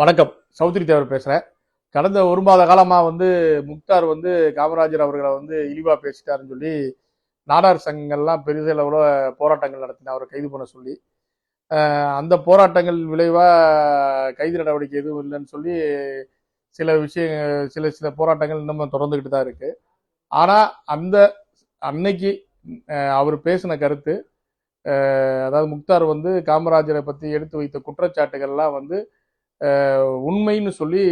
வணக்கம். சௌத்ரி தேவர் பேசுகிறேன் கடந்த ஒரு மாத காலமாக வந்து முக்தார் வந்து காமராஜர் அவர்களை வந்து இழிவாக பேசிட்டாருன்னு சொல்லி நாடார் சங்கங்கள்லாம் பெரிய போராட்டங்கள் நடத்தின அவரை கைது பண்ண சொல்லி அந்த போராட்டங்கள் விளைவாக கைது நடவடிக்கை எதுவும் இல்லைன்னு சொல்லி சில விஷய சில சில போராட்டங்கள் இன்னமும் தொடர்ந்துக்கிட்டு தான் இருக்குது ஆனால் அந்த அன்னைக்கு அவர் பேசின கருத்து அதாவது முக்தார் வந்து காமராஜரை பற்றி எடுத்து வைத்த குற்றச்சாட்டுகள்லாம் வந்து உண்மைன்னு சொல்லி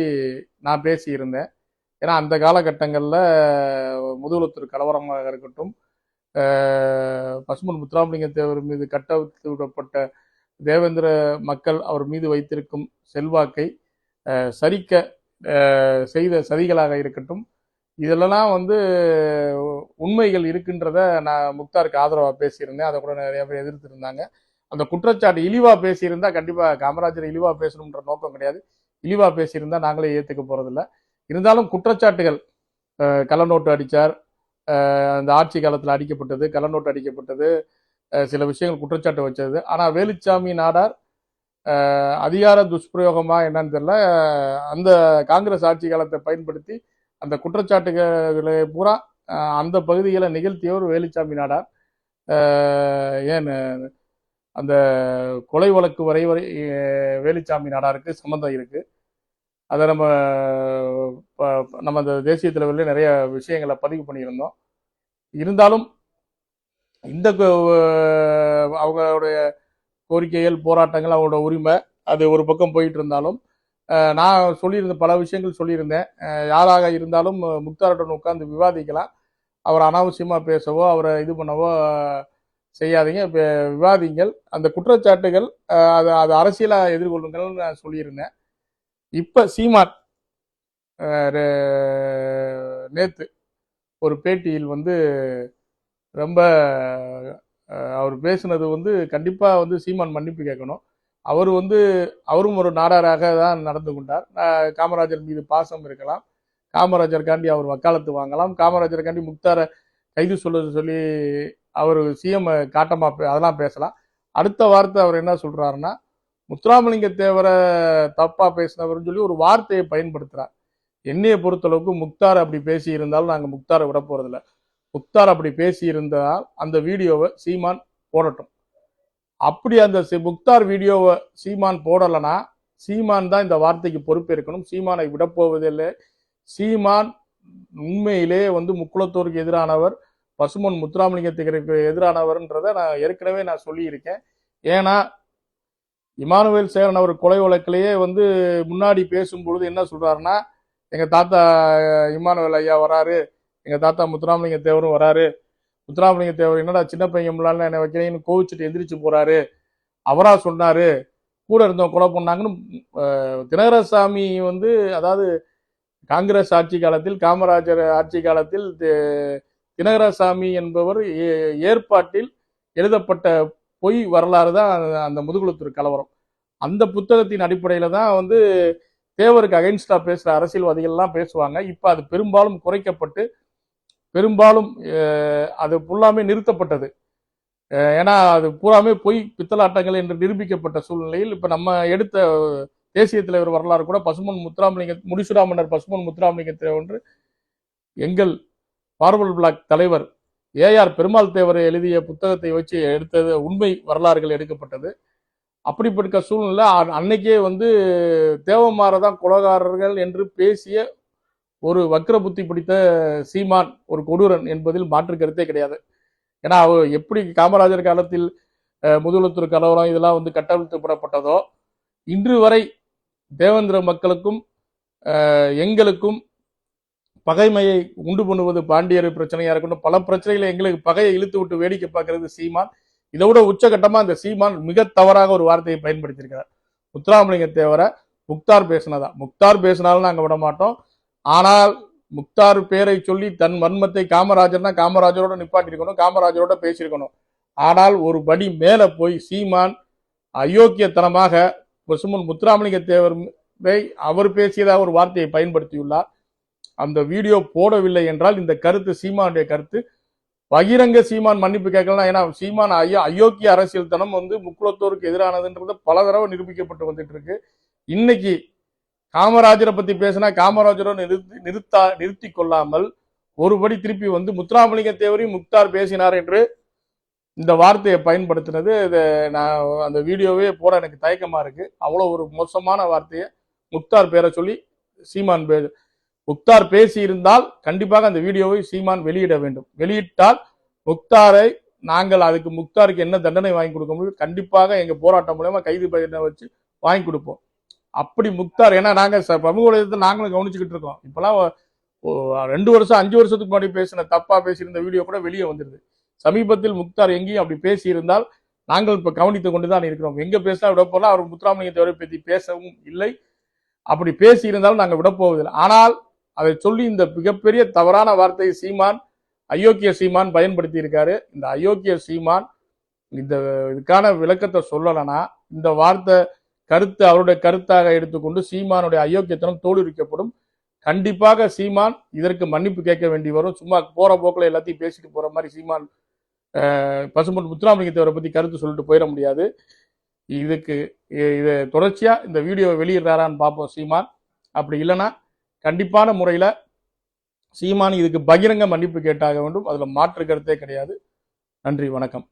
நான் பேசியிருந்தேன். ஏன்னா அந்த காலகட்டங்களில் முதுகுலத்தூர் கலவரமாக இருக்கட்டும் பசுமன் முத்துராமலிங்க தேவர் மீது கட்டவிழ்த்து விடப்பட்ட தேவேந்திர மக்கள் அவர் மீது வைத்திருக்கும் செல்வாக்கை சரிக்க செய்த சதிகளாக இருக்கட்டும் இதெல்லாம் வந்து உண்மைகள் இருக்குன்றத நான் முக்தாருக்கு ஆதரவாக பேசியிருந்தேன். அதை கூட நிறைய பேர் எதிர்த்து இருந்தாங்க அந்த குற்றச்சாட்டு இழிவா பேசியிருந்தா கண்டிப்பா காமராஜர் இழிவா பேசணுன்ற நோக்கம் கிடையாது. இழிவா பேசியிருந்தா நாங்களே ஏத்துக்க போறதில்ல. இருந்தாலும் குற்றச்சாட்டுகள் கள்ளநோட்டு அடிச்சார் அந்த ஆட்சி காலத்தில் அடிக்கப்பட்டது கள்ளநோட்டு அடிக்கப்பட்டது சில விஷயங்கள் குற்றச்சாட்டு வச்சது. ஆனால் வேலுச்சாமி நாடார் அதிகார துஷ்பிரயோகமா என்னன்னு தெரியல அந்த காங்கிரஸ் ஆட்சி காலத்தை பயன்படுத்தி அந்த குற்றச்சாட்டுகளை பூரா அந்த பகுதிகளை நிகழ்த்தியவர் வேலுச்சாமி நாடார். ஏன்னு ஏன் அந்த கொலை வழக்கு வரை வரை வேலுச்சாமி நாடாருக்கு சம்மந்தம் இருக்குது அதை நம்ம ப- நம்ம அந்த தேசிய தலைவரில் நிறைய விஷயங்களை பதிவு பண்ணியிருந்தோம். இருந்தாலும் இந்த அவங்களுடைய கோரிக்கைகள் போராட்டங்கள் அவங்களோட உரிமை அது ஒரு பக்கம் போயிட்டு இருந்தாலும் நான் சொல்லியிருந்த பல விஷயங்கள் சொல்லியிருந்தேன். யாராக இருந்தாலும் முக்தாருடன் உட்கார்ந்து விவாதிக்கலாம். அவர் அனாவசியமாக பேசவோ அவரை இது பண்ணவோ செய்யாதீங்க. விவாதிங்கள். அந்த குற்றச்சாட்டுகள் அதை அது அது எதிர்கொள்ளுங்கள்னு நான் சொல்லியிருந்தேன். இப்போ சீமான் நேற்று ஒரு பேட்டியில் வந்து ரொம்ப அவர் பேசுனது வந்து கண்டிப்பாக வந்து சீமான் மன்னிப்பு கேட்கணும். அவர் வந்து அவரும் ஒரு நாடாராக தான் நடந்து கொண்டார். காமராஜர் மீது பாசம் இருக்கலாம். காமராஜருக்காண்டி அவர் வக்காலத்து வாங்கலாம். காமராஜருக்காண்டி முக்தாரை கைது சொல்ல சொல்லி அவர் சிஎம் காட்டமா பே- அதெல்லாம் பேசலாம். அடுத்த வார்த்தை அவர் என்ன சொல்றாருன்னா முத்துராமலிங்க தேவரை தப்பா பேசினவர்னு சொல்லி ஒரு வார்த்தையை பயன்படுத்துறார். என்னையை பொறுத்தளவுக்கு முக்தார் அப்படி பேசி இருந்தாலும் நாங்கள் முக்தாரை விட போறதில்ல. முக்தார் அப்படி பேசி இருந்தால் அந்த வீடியோவை சீமான் போடட்டும். அப்படி அந்த முக்தார் வீடியோவை சீமான் போடலைன்னா சீமான் தான் இந்த வார்த்தைக்கு பொறுப்பேற்கணும். சீமானை விடப்போவதில்லை சீமான் உண்மையிலே வந்து முக்குளத்தோருக்கு எதிரானவர். பசுமன் முத்துராமலிங்கத்துக்கு எதிரானவர்ன்றதை நான் ஏற்கனவே நான் சொல்லியிருக்கேன். ஏன்னா இமானுவேல் சேரன் அவர் கொலை வழக்கிலேயே வந்து முன்னாடி பேசும்பொழுது என்ன சொல்கிறாருன்னா எங்கள் தாத்தா இமானுவேல் ஐயா வராரு எங்கள் தாத்தா முத்துராமலிங்க தேவரும் வராரு முத்துராமலிங்க தேவர் என்னடா சின்ன பையன் முன்னால என்னை வைக்கிறீங்கன்னு கோவிச்சுட்டு எந்திரிச்சு போகிறாரு அவரா சொன்னாரு கூட இருந்தவங்க கொலை பண்ணாங்கன்னு தினகரசாமி வந்து அதாவது காங்கிரஸ் ஆட்சி காலத்தில் காமராஜர் ஆட்சி காலத்தில் தினகரசாமி என்பவர் ஏ- ஏற்பாட்டில் எழுதப்பட்ட பொய் வரலாறு தான் அந்த- முதுகுளத்தூர் கலவரம். அந்த புத்தகத்தின் அடிப்படையில் தான் வந்து தேவருக்கு அகைன்ஸ்டா பேசுகிற அரசியல்வாதிகள்லாம் பேசுவாங்க. இப்போ அது பெரும்பாலும் குறைக்கப்பட்டு பெரும்பாலும் அது ஃபுல்லாமே நிறுத்தப்பட்டது. ஏன்னா அது பூராமே பொய் பித்தலாட்டங்கள் என்று நிரூபிக்கப்பட்ட சூழ்நிலையில் இப்போ நம்ம எடுத்த தேசிய தலைவர் வரலாறு கூட பசுமன் முத்துராமலிங்க முடிசுரா மன்னர் பசுமன் முத்துராமலிங்க ஒன்று. எங்கள் பார்வல் பிளாக் தலைவர் ஏஆர் பெருமாள் தேவர் எழுதிய புத்தகத்தை வச்சு எடுத்தது உண்மை வரலாறுகள் எடுக்கப்பட்டது. அப்படிப்பட்ட சூழ்நிலை அன்னைக்கே வந்து தேவமாரை தான் குலகாரர்கள் என்று பேசிய ஒரு வக்ர புத்தி பிடித்த சீமான் ஒரு கொடூரன் என்பதில் மாற்று கருத்தே கிடையாது. ஏன்னா அவர் எப்படி காமராஜர் காலத்தில் அஹ், முதுகுளத்தூர் கலவரம் இதெல்லாம் வந்து கட்டவிழ்த்துப்படப்பட்டதோ இன்று வரை தேவேந்திர மக்களுக்கும் எங்களுக்கும் பகைமையை உண்டு பண்ணுவது பாண்டியர் பிரச்சனையா இருக்கட்டும் பல பிரச்சனைகளை எங்களுக்கு பகையை இழுத்து விட்டு வேடிக்கை பார்க்கறது சீமான். இதை விட உச்சகட்டமா இந்த சீமான் மிக தவறாக ஒரு வார்த்தையை பயன்படுத்தியிருக்கிறார். முத்துராமலிங்க தேவரை முக்தார் பேசினதா முக்தார் பேசினாலும் நாங்கள் விட மாட்டோம். ஆனால் முக்தார் பேரை சொல்லி தன் மர்மத்தை காமராஜர்னா காமராஜரோட நிப்பாட்டிருக்கணும் காமராஜரோட பேசியிருக்கணும். ஆனால் ஒரு படி மேலே போய் சீமான் அயோக்கியத்தனமாக பசுமன் முத்துராமலிங்க தேவரை அவர் பேசியதாக ஒரு வார்த்தையை பயன்படுத்தியுள்ளார். அந்த வீடியோ போடவில்லை என்றால் இந்த கருத்து சீமானுடைய கருத்து. பகிரங்க சீமான் மன்னிப்பு கேட்கலாம். ஏன்னா சீமான் ஐயோ அயோக்கிய அரசியல் தனம் வந்து முக்குளத்தோருக்கு எதிரானதுன்றது பல தடவை நிரூபிக்கப்பட்டு வந்துட்டு இருக்கு இன்னைக்கு காமராஜரை பத்தி பேசினா காமராஜரை நிறுத்தி நிறுத்தா நிறுத்தி கொள்ளாமல் ஒருபடி திருப்பி வந்து முத்துராமலிங்க தேவரி முக்தார் பேசினார் என்று இந்த வார்த்தையை பயன்படுத்தினது. இதை நான் அந்த வீடியோவே போட எனக்கு தயக்கமா இருக்கு. அவ்வளோ ஒரு மோசமான வார்த்தையை முக்தார் பேரை சொல்லி சீமான் பே முக்தார் பேசியிருந்தால் கண்டிப்பாக அந்த வீடியோவை சீமான் வெளியிட வேண்டும். வெளியிட்டால் முக்தாரை நாங்கள் அதுக்கு முக்தாருக்கு என்ன தண்டனை வாங்கி கொடுக்க முடியும் கண்டிப்பாக எங்கள் போராட்டம் மூலயமா கைது பண்ண வச்சு வாங்கி கொடுப்போம். அப்படி முக்தார் ஏன்னா நாங்கள் ச- சமூக ஊடகத்தை நாங்களும் கவனிச்சுக்கிட்டு இருக்கோம். இப்போலாம் ரெண்டு வருஷம் அஞ்சு வருஷத்துக்கு முன்னாடி பேசின தப்பாக பேசியிருந்த வீடியோ கூட வெளியே வந்துடுது சமீபத்தில் முக்தார் எங்கேயும் அப்படி பேசியிருந்தால் நாங்கள் இப்போ கவனித்து கொண்டு தான் இருக்கிறோம். எங்கே பேசினா விட போகலாம் அவர் முத்துராமலிங்கத்தை பற்றி பேசவும் இல்லை. அப்படி பேசி இருந்தாலும் நாங்கள் விட போவதில்லை. ஆனால் அதை சொல்லி இந்த மிகப்பெரிய தவறான வார்த்தையை சீமான் அயோக்கிய சீமான் பயன்படுத்தி இருக்காரு இந்த அயோக்கிய சீமான் இந்த இதுக்கான விளக்கத்தை சொல்லலைன்னா இந்த வார்த்தை கருத்து அவருடைய கருத்தாக எடுத்துக்கொண்டு சீமானுடைய அயோக்கியத்தனம் தோலுரிக்கப்படும் கண்டிப்பாக சீமான் இதற்கு மன்னிப்பு கேட்க வேண்டி வரும். சும்மா போற போக்கில் எல்லாத்தையும் பேசிட்டு போற மாதிரி சீமான் பசுமன் பசும்பொன் முத்துராமலிங்க பத்தி கருத்து சொல்லிட்டு போயிட முடியாது. இதுக்கு இதை தொடர்ச்சியா இந்த வீடியோவை வெளியிடுறாரான்னு பார்ப்போம் சீமான். அப்படி இல்லைன்னா கண்டிப்பான முறையில சீமான் இதுக்கு பகிரங்க மன்னிப்பு கேட்டாக வேண்டும். அதுல மாற்று கருத்தே கிடையாது. நன்றி வணக்கம்.